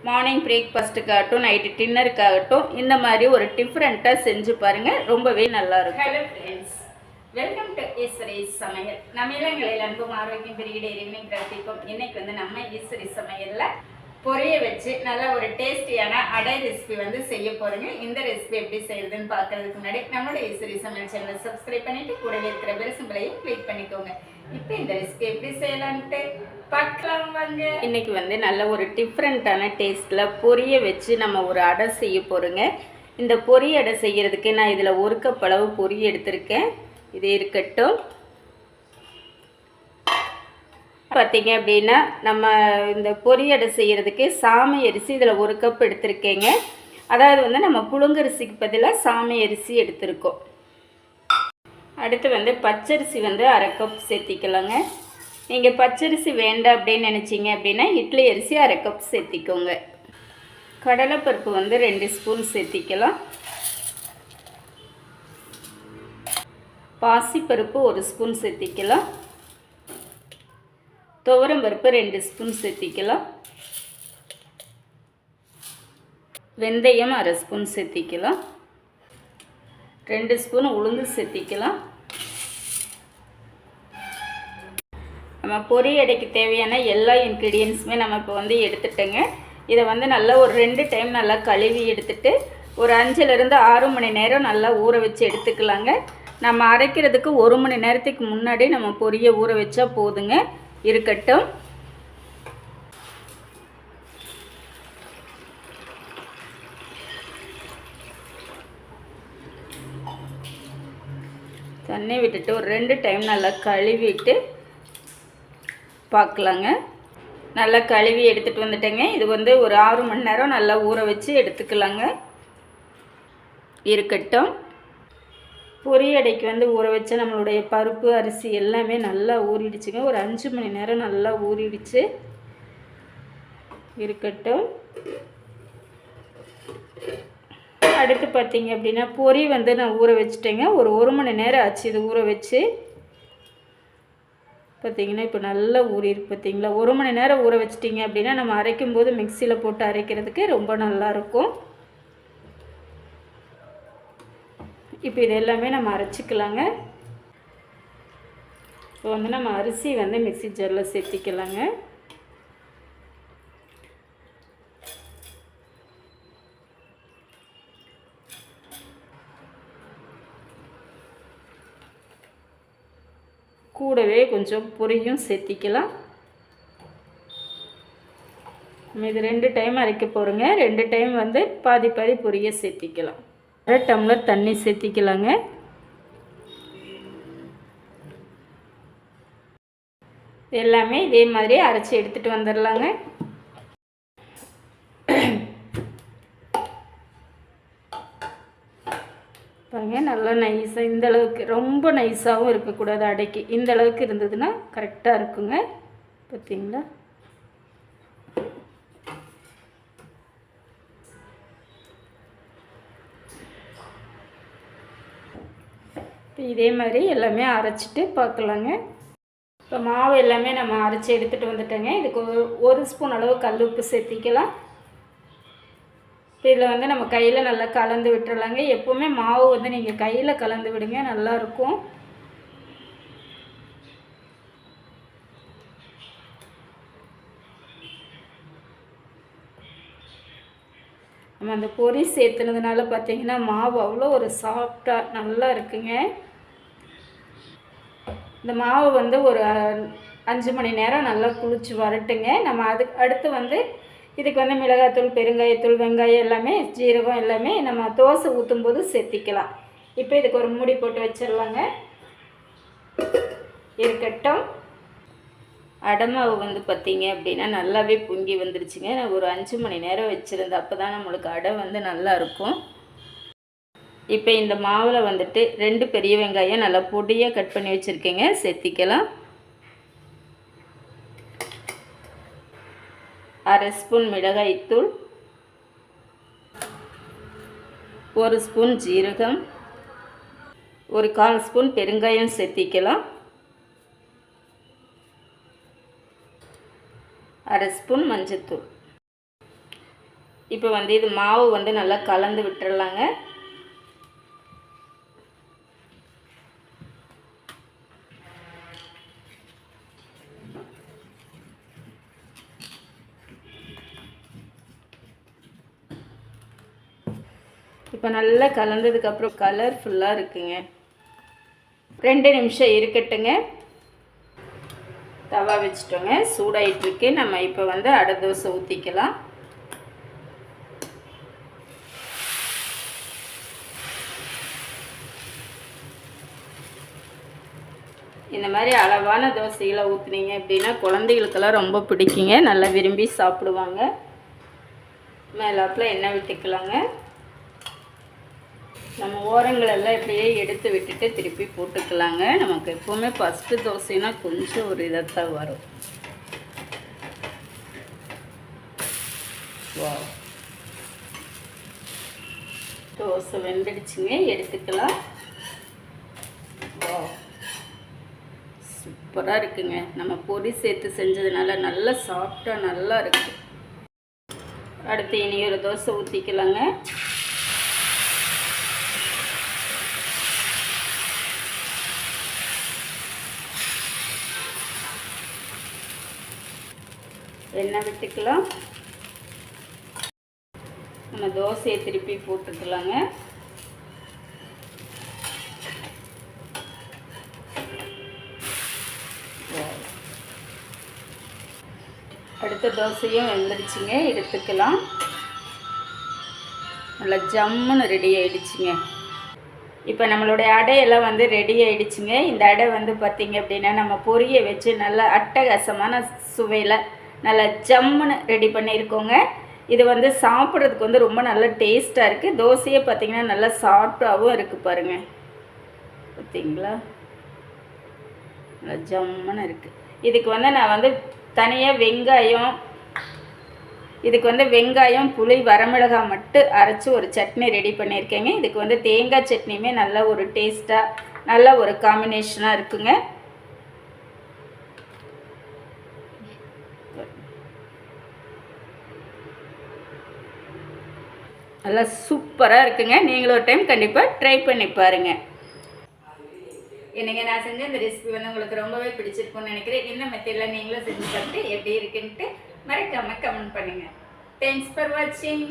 Morning பிரேக்ஃபாஸ்ட்டுக்காகட்டும் night டின்னருக்காகட்டும் இந்த மாதிரி ஒரு டிஃப்ரெண்ட்டாக செஞ்சு பாருங்கள் ரொம்பவே நல்லாயிருக்கும் hello friends welcome to Eswari சமையல் நம்ம இளங்களில் அன்பும் ஆரோக்கியம் பெருகிட இறைவனை பிரார்த்திக்கும் இன்றைக்கி வந்து நம்ம ஈஸ்வரி சமையலில் பொரிய வச்சு நல்ல ஒரு டேஸ்டியான அடை ரெசிபி வந்து செய்ய போகிறோங்க இந்த ரெசிபி எப்படி செய்யறதுன்னு பார்க்கறதுக்கு முன்னாடி நம்மளோட ஈஸ்வரி சமையல் சேனலை சப்ஸ்கிரைப் பண்ணிட்டு கூடவே இருக்கிற பெல் கிளிக் பண்ணிக்கோங்க. இப்போ இந்த ரெசிபி எப்படி செய்யலான்ட்டு இன்னைக்கு வந்து நல்ல ஒரு டிஃப்ரெண்ட்டான டேஸ்ட்டில் பொரிய வச்சு நம்ம ஒரு அடை செய்ய போகிறோங்க இந்த பொரி அடை செய்கிறதுக்கு நான் இதில் ஒரு கப் அளவு பொரி எடுத்திருக்கேன். இது இருக்கட்டும். பார்த்தீங்க அப்படின்னா நம்ம இந்த பொரியடை செய்கிறதுக்கு சாமை அரிசி இதில் ஒரு கப் எடுத்திருக்கேங்க. அதாவது வந்து நம்ம புழுங்கரிசிக்கு பதிலாக சாமி அரிசி எடுத்திருக்கோம். அடுத்து வந்து பச்சரிசி வந்து அரை கப் சேர்த்திக்கலாங்க. நீங்கள் பச்சரிசி வேண்டாம் அப்படின்னு நினச்சிங்க அப்படின்னா இட்லி அரிசி அரை கப் சேர்த்திக்கோங்க. கடலைப்பருப்பு வந்து ரெண்டு ஸ்பூன் சேர்த்திக்கலாம். பாசிப்பருப்பு ஒரு ஸ்பூன் சேர்த்திக்கலாம். துவரம் பருப்பு ரெண்டு ஸ்பூன் சேர்த்திக்கலாம். வெந்தயம் அரை ஸ்பூன் சேர்த்திக்கலாம். ரெண்டு ஸ்பூன் உளுந்து சேர்த்திக்கலாம். நம்ம பொரி அடைக்கு தேவையான எல்லா இன்க்ரீடியன்ஸுமே நம்ம இப்போ வந்து எடுத்துட்டோங்க. இதை வந்து நல்லா ஒரு ரெண்டு டைம் நல்லா கழுவி எடுத்துட்டு ஒரு அஞ்சுலேருந்து ஆறு மணி நேரம் நல்லா ஊற வச்சு எடுத்துக்கலாங்க. நம்ம அரைக்கிறதுக்கு ஒரு மணி நேரத்துக்கு முன்னாடி நம்ம பொரியை ஊற வச்சா போதுங்க. இருக்கட்டும். தண்ணி விட்டுட்டு ஒரு ரெண்டு டைம் நல்லா கழுவிட்டு பார்க்கலாங்க. நல்லா கழுவி எடுத்துகிட்டு வந்துட்டேங்க. இது வந்து ஒரு ஆறு மணி நேரம் நல்லா ஊற வச்சு எடுத்துக்கலாங்க. இருக்கட்டும். பொரியடைக்கு வந்து ஊற வச்ச நம்மளுடைய பருப்பு அரிசி எல்லாமே நல்லா ஊறிடுச்சுங்க. ஒரு அஞ்சு மணி நேரம் நல்லா ஊறிடுச்சு. இருக்கட்டும். அடுத்து பார்த்தீங்க அப்படின்னா பொரி வந்து நான் ஊற வச்சுட்டேங்க. ஒரு ஒரு மணி நேரம் ஆச்சு இது ஊற வச்சு. பார்த்தீங்கன்னா இப்போ நல்லா ஊறிருக்கு பார்த்தீங்களா? ஒரு மணி நேரம் ஊற வச்சிட்டிங்க அப்படின்னா நம்ம அரைக்கும் போது மிக்சியில் போட்டு அரைக்கிறதுக்கு ரொம்ப நல்லாயிருக்கும் இப்போ இது எல்லாமே நம்ம அரைச்சிக்கலாங்க. இப்போ வந்து நம்ம அரிசி வந்து மிக்சி ஜாரில் சேர்த்திக்கலாங்க. கூடவே கொஞ்சம் பொரியும் சேர்த்திக்கலாம். நம்ம இது ரெண்டு டைம் அரைக்க போகிறோங்க ரெண்டு டைம் வந்து பாதி பாதி பொரிய சேர்த்திக்கலாம். அரை டம்ளர் தண்ணி சேர்த்திக்கலாங்க. எல்லாமே இதே மாதிரி அரைச்சி எடுத்துகிட்டு வந்துடலாங்க நல்லா நைஸாக இந்த அளவுக்கு ரொம்ப நைஸாகவும் இருக்கக்கூடாது அடைக்கி. இந்த அளவுக்கு இருந்ததுன்னா கரெக்டாக இருக்குங்க. பார்த்தீங்களா இப்போ இதே மாதிரி எல்லாமே அரைச்சிட்டு பார்க்கலாங்க இப்போ மாவு எல்லாமே நம்ம அரைச்சி எடுத்துகிட்டு வந்துட்டோங்க. இதுக்கு ஒரு ஸ்பூன் அளவு கல் உப்பு சேர்த்திக்கலாம். இதில் வந்து நம்ம கையில் நல்லா கலந்து விட்டுறலாங்க. எப்போவுமே மாவு வந்து நீங்கள் கையில் கலந்து விடுங்க நல்லாயிருக்கும். நம்ம அந்த பொரி சேர்த்துனதுனால பார்த்தீங்கன்னா மாவு அவ்வளோ ஒரு சாஃப்டாக நல்லா இருக்குங்க. இந்த மாவு வந்து ஒரு அஞ்சு மணி நேரம் நல்லா குளிச்சு வரட்டுங்க. நம்ம அதுக்கு அடுத்து வந்து இதுக்கு வந்து மிளகாத்தூள் பெருங்காயத்தூள் வெங்காயம் எல்லாமே ஜீரகம் எல்லாமே நம்ம தோசை ஊற்றும் போது சேர்த்திக்கலாம். இப்போ இதுக்கு ஒரு மூடி போட்டு வச்சிடலாங்க. இருக்கட்டும். அடமாவு வந்து பார்த்திங்க அப்படின்னா நல்லாவே பொங்கி வந்துருச்சுங்க. நான் ஒரு அஞ்சு மணி நேரம் வச்சுருந்தேன். அப்போ தான் நம்மளுக்கு அடை வந்து நல்லா இருக்கும். இப்போ இந்த மாவில் வந்துட்டு ரெண்டு பெரிய வெங்காயம் நல்லா பொடியாக கட் பண்ணி வச்சுருக்கேங்க. சேர்த்திக்கலாம். அரை ஸ்பூன் மிளகாய்த்தூள் ஒரு ஸ்பூன் ஜீரகம் ஒரு கால் ஸ்பூன் பெருங்காயம் சேர்த்திக்கலாம். அரை ஸ்பூன் மஞ்சத்தூள். இப்போ வந்து இது மாவு வந்து நல்லா கலந்து விட்டுடலாங்க. இப்போ நல்லா கலந்ததுக்கப்புறம் கலர்ஃபுல்லாக இருக்குங்க. ரெண்டு நிமிஷம் இருக்கட்டுங்க. தவா வச்சுட்டோங்க. சூடாயிட்டுருக்கு நம்ம இப்போ வந்து அடை தோசை ஊற்றிக்கலாம் இந்த மாதிரி அளவான தோசைகளை ஊற்றுனீங்க அப்படின்னா குழந்தைகளுக்கெல்லாம் ரொம்ப பிடிக்குங்க. நல்லா விரும்பி சாப்பிடுவாங்க. மேலாப்பில் எண்ணெய் விட்டுக்கலாங்க. நம்ம ஓரங்களெல்லாம் இப்படியே எடுத்து விட்டுட்டு திருப்பி போட்டுக்கலாங்க. நமக்கு எப்போவுமே ஃபஸ்ட்டு தோசைனா கொஞ்சம் ஒரு இதைத்தான் வரும். வா தோசை வெந்துடுச்சுங்க. எடுத்துக்கலாம். வா சூப்பராக இருக்குங்க. நம்ம பொடி சேர்த்து செஞ்சதுனால நல்லா சாஃப்டாக நல்லா இருக்கு. அடுத்து இனி ஒரு தோசை ஊற்றிக்கலாங்க எண்ணெய் விட்டுக்கலாம். நம்ம தோசையை திருப்பி போட்டுக்கலாங்க. அடுத்த தோசையும் வெந்துருச்சுங்க எடுத்துக்கலாம். நல்லா ஜம்முன்னு ரெடி ஆகிடுச்சுங்க இப்போ நம்மளுடைய அடையெல்லாம் வந்து ரெடி ஆகிடுச்சுங்க இந்த அடை வந்து பார்த்திங்க அப்படின்னா நம்ம பொரிய வச்சு நல்ல அட்டகாசமான சுவையில் நல்லா ஜம்முன்னு ரெடி பண்ணியிருக்கோங்க. இது வந்து சாப்பிட்றதுக்கு வந்து ரொம்ப நல்ல டேஸ்ட்டாக இருக்குது தோசையே பார்த்திங்கன்னா நல்லா சாஃப்டாகவும் இருக்குது பாருங்கள் பார்த்திங்களா நல்லா ஜம்முன்னு இருக்குது இதுக்கு வந்து நான் வந்து தனியாக வெங்காயம் இதுக்கு வந்து வெங்காயம் புளி வரமிளகாய் மட்டும் அரைச்சி ஒரு சட்னி ரெடி பண்ணியிருக்கேங்க. இதுக்கு வந்து தேங்காய் சட்னியுமே நல்ல ஒரு டேஸ்ட்டாக நல்ல ஒரு காம்பினேஷனாக இருக்குங்க. நல்லா சூப்பராக இருக்குங்க. நீங்களும் ஒரு டைம் கண்டிப்பாக ட்ரை பண்ணி பாருங்கள் என்னங்க நான் செஞ்ச இந்த ரெசிபி வந்து உங்களுக்கு ரொம்பவே பிடிச்சிருக்கும்னு நினைக்கிறேன். இந்த மெத்தடில் நீங்களும் செஞ்சு பார்த்துட்டு எப்படி இருக்குன்ட்டு மறக்காமல் கமெண்ட் பண்ணுங்கள் தேங்க்ஸ் ஃபார் வாட்சிங்